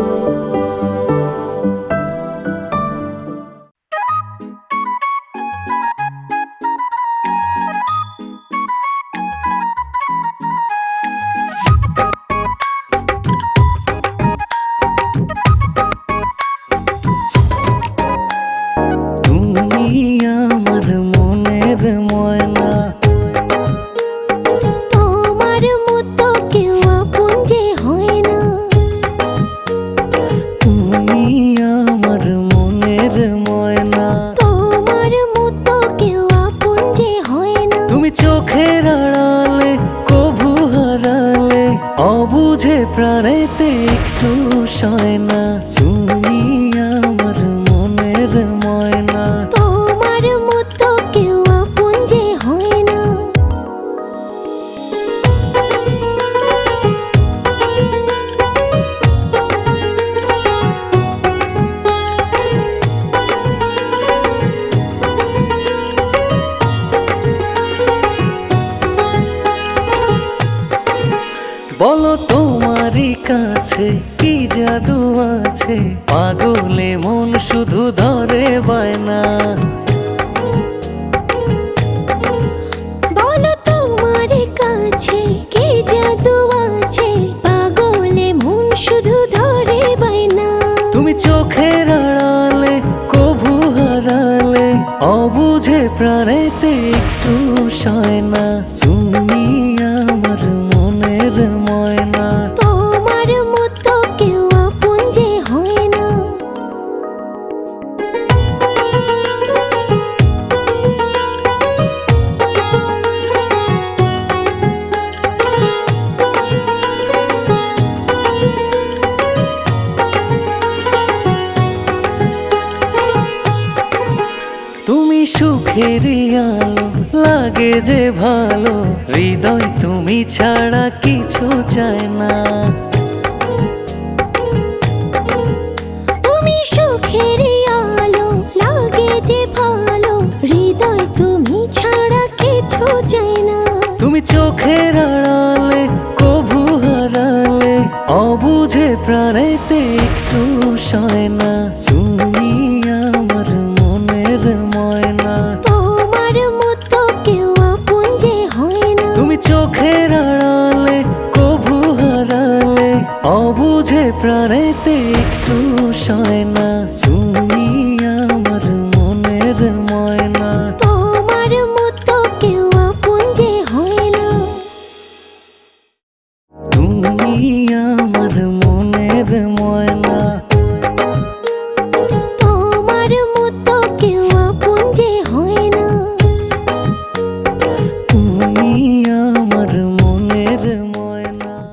তুমি অবুঝে প্রাণেতে একটু সয় না বলো তোমারই কাছে কি জাদু আছে? পাগলে মন শুধু ধরে বায়না। বলো তোমার কাছে কি জাদু আছে? পাগলে মন শুধু ধরে বাইনা তুমি চোখের আড়ালে কভু হারালে অবুঝে প্রাণেতে একটু সয় না তুমি সুখের আলো লাগে যে ভালো। হৃদয় তুমি ছাড়া কিছু চায় না। তুমি সুখের আলো লাগে যে ভালো। হৃদয় তুমি ছাড়া কিছু চাই না। তুমি চোখের আড়ালে কভু হারালে অবুঝে প্রাণেতে একটু সয় না। তুমি চোখের আড়ালে কভু হারালে অবুঝে প্রাণেতে একটু সয় না